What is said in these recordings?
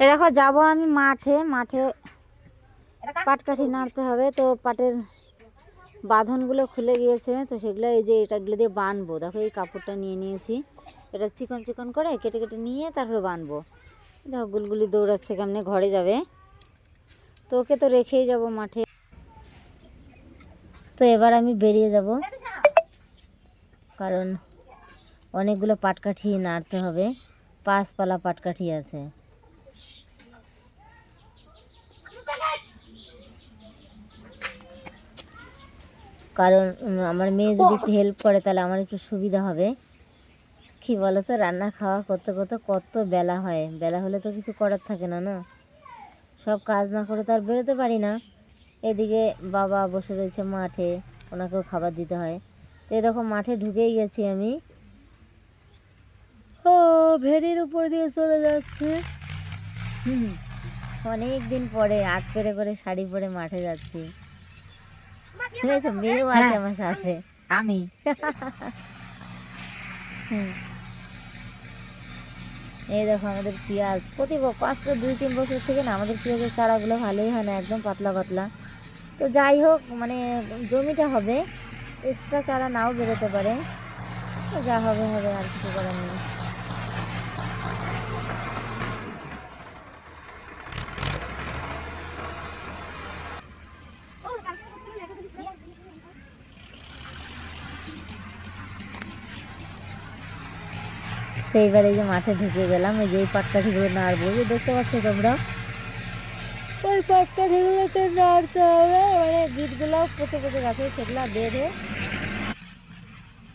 দেখো, যাব আমি মাঠে মাঠে পাটকাঠি নাড়তে হবে। তো পাটের বাঁধনগুলো খুলে গিয়েছে, তো সেগুলো এই যে এটাগুলো দিয়ে বানবো। দেখো, এই কাপড়টা নিয়ে নিয়েছি। এটা চিকন চিকন করে কেটে কেটে নিয়ে তারপরে বানবো। দেখো, গুলগুলি দৌড়াচ্ছে কেমনে, ঘরে যাবে। তো ওকে তো রেখেই যাব মাঠে। তো এবার আমি বেরিয়ে যাব। কারণ অনেকগুলো পাটকাঠি নাড়তে হবে। পাঁচপালা পাটকাঠি আছে। কারণ আমার মেয়ে যদি একটু হেল্প করে তাহলে আমার একটু সুবিধা হবে। কি বলো তো রান্না খাওয়া করতে করতে কত বেলা হয়। বেলা হলে তো কিছু করার থাকে না না? সব কাজ না করে তো আর বেরোতে পারি না। এদিকে বাবা বসে রয়েছে মাঠে ওনাকেও খাবার দিতে হয়। তো দেখো মাঠে ঢুকেই গেছি আমি। ভেরির উপর দিয়ে চলে যাচ্ছে। অনেক দিন পরে আট পেরে করে শাড়ি পরে মাঠে যাচ্ছি। এই তো মেয়েও আছে আমার সাথে। আমি। এই দেখো আমাদের পেঁয়াজ। প্রতি ব- পাঁচ থেকে দুই তিন বছর থেকে না আমাদের পেঁয়াজের চারাগুলো ভালোই হয় না একদম পাতলা পাতলা। তো যাই হোক মানে জমিটা হবে। এক্সট্রা চারা নাও বেরোতে পারে। যা হবে হবে আর কিছু করার নেই। তো এইবার এই যে মাঠে ঢুকে গেলাম, এই যে এই পাটকাঠিগুলো নাড়বো। যে দেখতে পাচ্ছ তোমরা? ওই পাটকাঠিগুলোতে নাড়তে হবে। মানে বিটগুলো পচে পচে গেছে, সেগুলো বেঁধে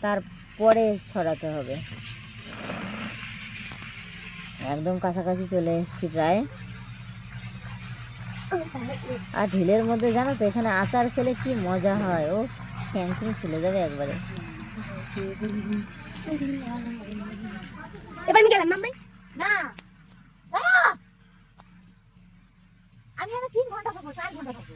তারপরে ছড়াতে হবে। একদম কাছাকাছি চলে এসেছি প্রায়। আর ঢিলের মধ্যে জানো তো, এখানে আচার খেলে কি মজা হয়? ও ঠ্যাং ছিলে যাবে একবারে। এবার আমি গেলাম মাম্মাই না আমি আর তিন ঘণ্টা থাকব চার ঘণ্টা থাকব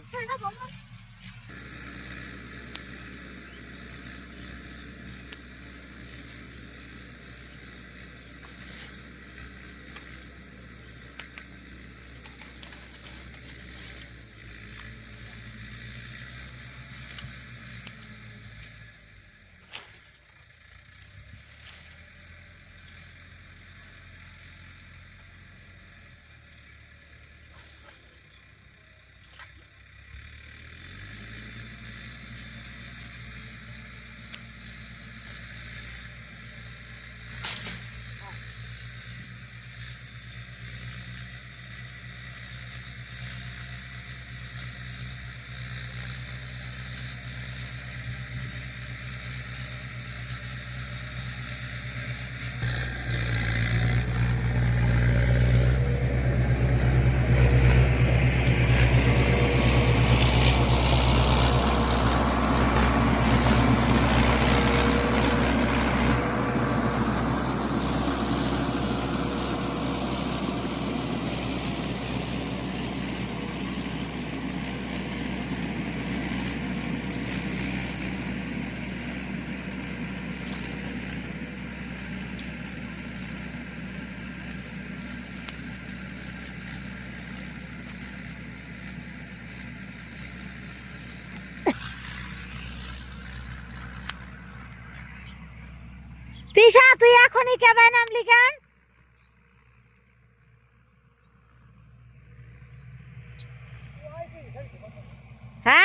তিশা তুই এখনই কেদায় নামলি কেন হ্যাঁ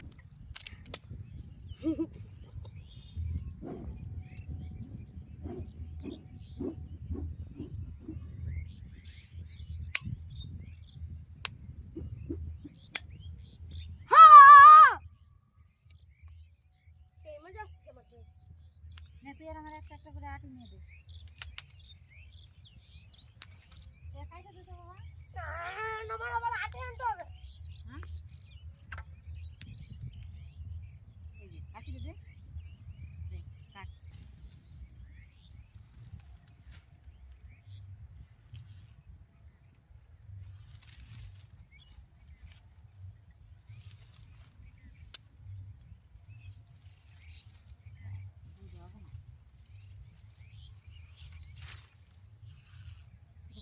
নে তুই আর আমার একটা একটা করে আটি নিয়ে দে একাই তো দিতে বাবা আমার আবার হাতে আনতে হবে হ্যাঁ এই যে কাটি দে দে দে, কাট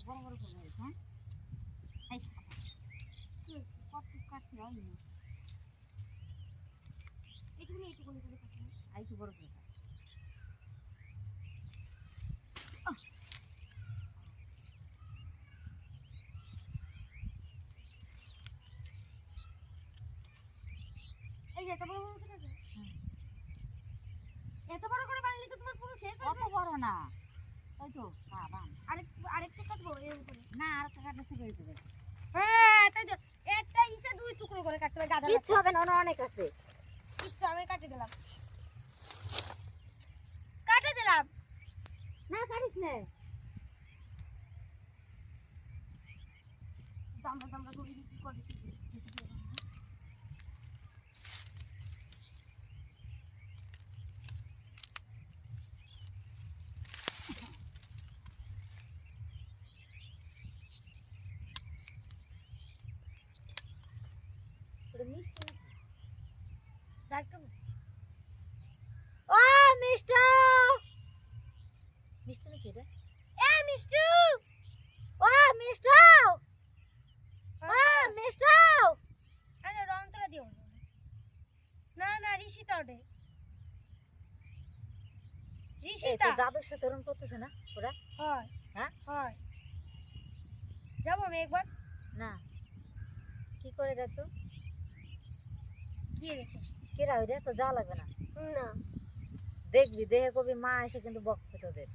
বড় বড় করে হ্যাঁ এই সাদা সব টুক কাটছে হয়নি এইটুকুনি এইটুকুনি করে কাটলাম আর একটু বড় করে এই যে এত বড় বড় করে কাটবে এত বড় করে কাটলে তো তোমার পুরো শেষ অত বড় না ওই তো বাবা আরেক আরেকটা কাটবো এর উপরে। না আর একটা কাটলে সেটা হয়ে যাবে হ্যাঁ! ইসে দুই টুকরো করে কাটতে হবে গাদা কিচ্ছু হবে না অনেক আছে কিচ্ছু আমি কাটে দিলাম কাটে দিলাম না কাটিস না দামড়া দামড়া করে কি করে ওটা মিষ্টি ডাকতে ও মিষ্টি মিষ্টি নাকি এটা এ মিষ্টু ও মিষ্টি ও মিষ্টি আরে রন্তরা দিও না না ঋষিতা ওটে ঋষিতা দাদুর সাথে ওরম করতেছে না ওরা? হয়। হ্যাঁ? হয়। যাব আমি একবার। না। কি করে দেখে। কেরা ওই রে? তো যাওয়া লাগবে না। না। দেখবি দেখে কবি মা এসে কিন্তু বকবে তোদের।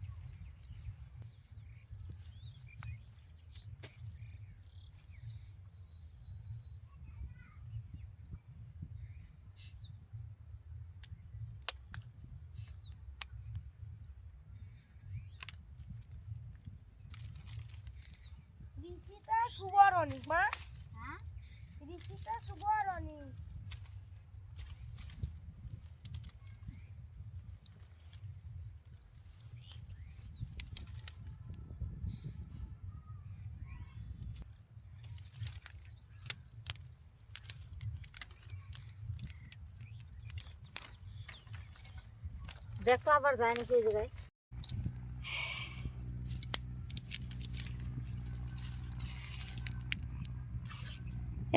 ঋষিতা শুভ আর মা। হ্যাঁ? ঋষিতা শুভ দেখো আবার যায় নাকি এই জায়গায়।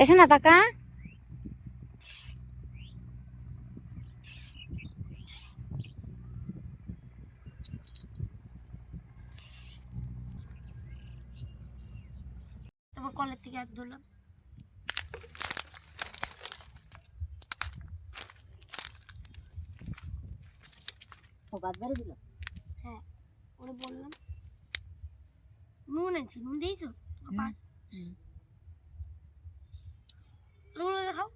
এসো না তাকা তারপর কলের থেকে হাত ধরলাম বাদ বেড়ে দিল হ্যাঁ ওরে বললাম। নুন আনছি নুন দিয়েছ। নুন দেখাও।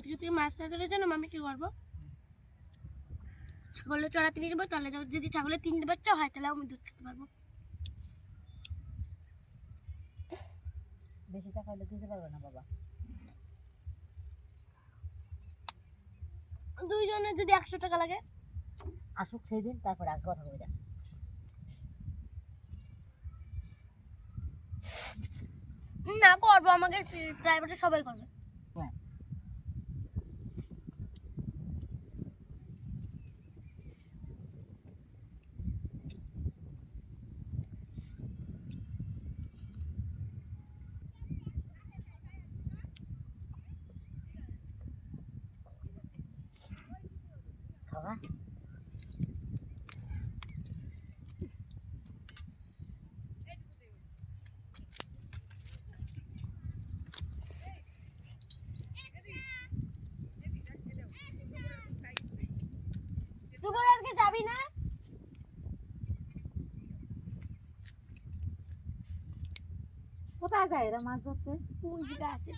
আজকে থেকে মাছ না ধরে জানো আমি কি করব। ছাগলের চড়াতে নিয়ে যাব তাহলে যদি ছাগলের তিনটে বাচ্চা হয় তাহলে আমি দুধ খেতে পারব। বেশি টাকা হলে দিতে পারবে না বাবা। দুইজনের যদি একশো টাকা লাগে। আসুক সেই দিন তারপরে আগে কথা বলে যান না করব আমাকে প্রাইভেটে সবাই করবে। আজকে যাবি না? কোথায় যায় এরা মাছ ধরতে? কোন আছে?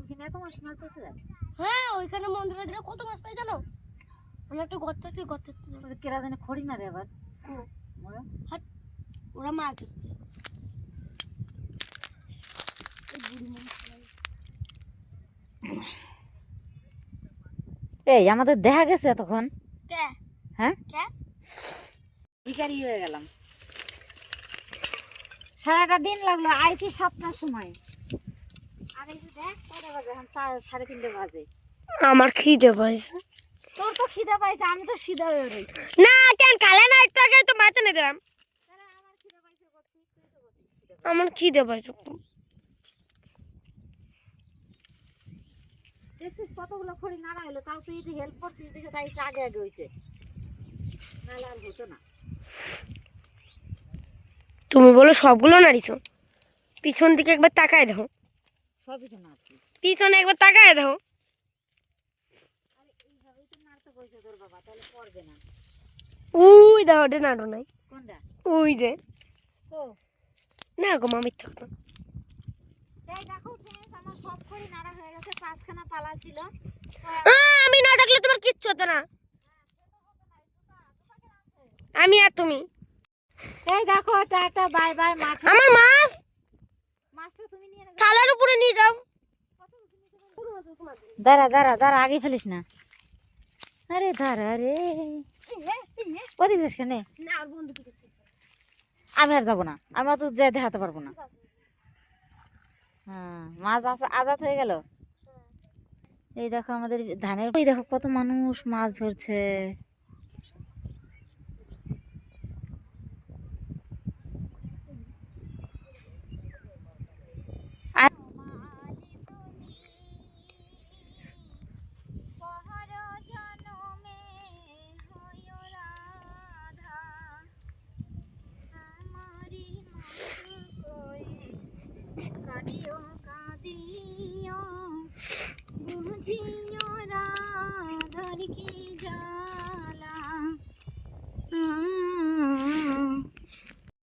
ওখানে এত মাছ মাছ ধরতে যায়? হ্যাঁ ওইখানে মন্দিরে দিলে কত মাছ পাই জানো? আমরা একটা গর্ত আছে ওদের কেরা জানে খড়ি না রে আবার। হুম। ওরা মাছ ধরছে। এই আমাদের দেখা গেছে এতক্ষণ। হ্যাঁ? কে? ভিকারি হয়ে গেলাম। সারাটা দিন লাগল আইছি সাতটার সময় আর এই যে দেখ কটা বাজে এখন চা- সাড়ে তিনটে বাজে। আমার খিদে পাইছে। তোর তো খিদে পাইছে আমি তো সিধা হয়ে রয়েছি না কেন কালে না একটু আগে তো মাইতে না দিলাম। আমার খিদে পাইছে দেখছিস কতগুলো খড়ি নাড়া হলো তাও তুই একটু হেল্প করছিস দেখে তাই একটু আগে আগে হয়েছে নাহলে আর হতো না। তুমি বলো সবগুলো নাড়িছো? পিছন দিকে একবার তাকায় দেখো। সবই তো নাড়ছি পিছনে একবার তাকায় দেখো। আরে এইভাবেই তো নাড়তে কইছে তোর বাবা তাহলে পড়বে না উই দেখো ওটা নাড়ো নাই। ওই যে। না গো মা মিথ্যা কথা। এই দেখো ফ্রেন্ডস আমার নাড়া হয়ে গেছে পাঁচখানা পালা ছিল। তো আমি না ডাকলে তোমার কিচ্ছু হতো না। আমি আর তুমি। এই দেখো টাটা বাই বাই মাঠে। আমার মাছ। মাছটা তুমি নিয়ে নাও। থালার উপরে নিয়ে যাও। দাঁড়া দাঁড়া দাঁড়া, আগে ফেলিস না। আরে দাঁড়া রে। ওদিক যাস কেন? আমি আর যাব না। আমি অত যে দেখাতে পারব না। হ্যাঁ মাছ আজাদ হয়ে গেল? এই দেখো আমাদের ধানের এই দেখো কত মানুষ মাছ ধরছে।